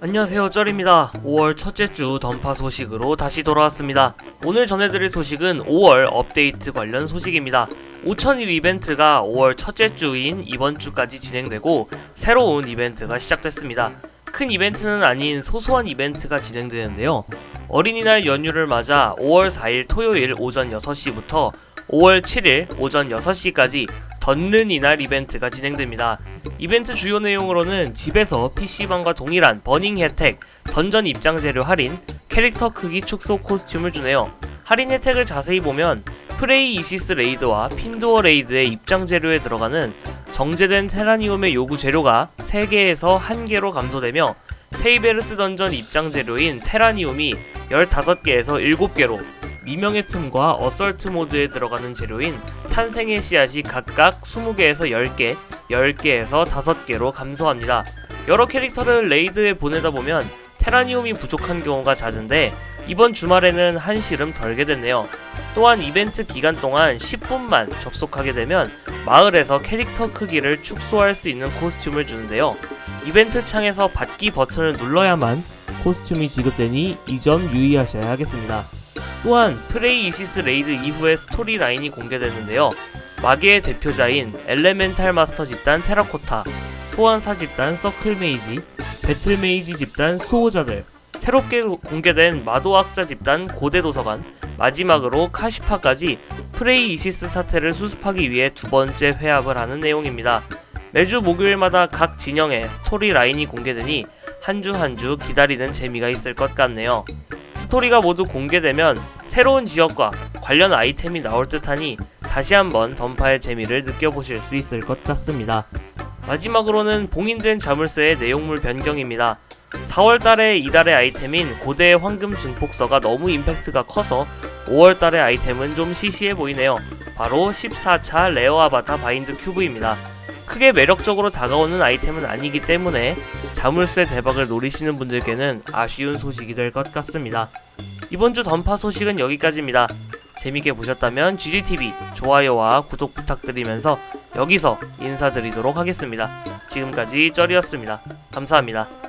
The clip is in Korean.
안녕하세요 쩔입니다. 5월 첫째 주 던파 소식으로 다시 돌아왔습니다. 오늘 전해드릴 소식은 5월 업데이트 관련 소식입니다. 5000일 이벤트가 5월 첫째 주인 이번 주까지 진행되고 새로운 이벤트가 시작됐습니다. 큰 이벤트는 아닌 소소한 이벤트가 진행되는데요. 어린이날 연휴를 맞아 5월 4일 토요일 오전 6시부터 5월 7일 오전 6시까지 던른 이날 이벤트가 진행됩니다. 이벤트 주요 내용으로는 집에서 PC방과 동일한 버닝 혜택, 던전 입장 재료 할인, 캐릭터 크기 축소 코스튬을 주네요. 할인 혜택을 자세히 보면 프레이 이시스 레이드와 핀도어 레이드의 입장 재료에 들어가는 정제된 테라니움의 요구 재료가 3개에서 1개로 감소되며 테이베르스 던전 입장 재료인 테라니움이 15개에서 7개로 미명의 틈과 어설트 모드에 들어가는 재료인 탄생의 씨앗이 각각 20개에서 10개, 10개에서 5개로 감소합니다. 여러 캐릭터를 레이드에 보내다 보면 테라니움이 부족한 경우가 잦은데 이번 주말에는 한시름 덜게 됐네요. 또한 이벤트 기간 동안 10분만 접속하게 되면 마을에서 캐릭터 크기를 축소할 수 있는 코스튬을 주는데요. 이벤트 창에서 받기 버튼을 눌러야만 코스튬이 지급되니 이 점 유의하셔야 하겠습니다. 또한 프레이 이시스 레이드 이후에 스토리 라인이 공개됐는데요. 마계의 대표자인 엘레멘탈 마스터 집단 테라코타, 소환사 집단 서클 메이지, 배틀 메이지 집단 수호자들, 새롭게 공개된 마도학자 집단 고대 도서관, 마지막으로 카시파까지 프레이 이시스 사태를 수습하기 위해 두 번째 회합을 하는 내용입니다. 매주 목요일마다 각 진영의 스토리 라인이 공개되니 한 주 한 주 기다리는 재미가 있을 것 같네요. 스토리가 모두 공개되면 새로운 지역과 관련 아이템이 나올 듯하니 다시 한번 던파의 재미를 느껴보실 수 있을 것 같습니다. 마지막으로는 봉인된 자물쇠의 내용물 변경입니다. 4월달에 이달의 아이템인 고대의 황금 증폭서가 너무 임팩트가 커서 5월달의 아이템은 좀 시시해 보이네요. 바로 14차 레어 아바타 바인드 큐브입니다. 크게 매력적으로 다가오는 아이템은 아니기 때문에 자물쇠 대박을 노리시는 분들께는 아쉬운 소식이 될 것 같습니다. 이번 주 던파 소식은 여기까지입니다. 재밌게 보셨다면 GGTV 좋아요와 구독 부탁드리면서 여기서 인사드리도록 하겠습니다. 지금까지 쩔이었습니다. 감사합니다.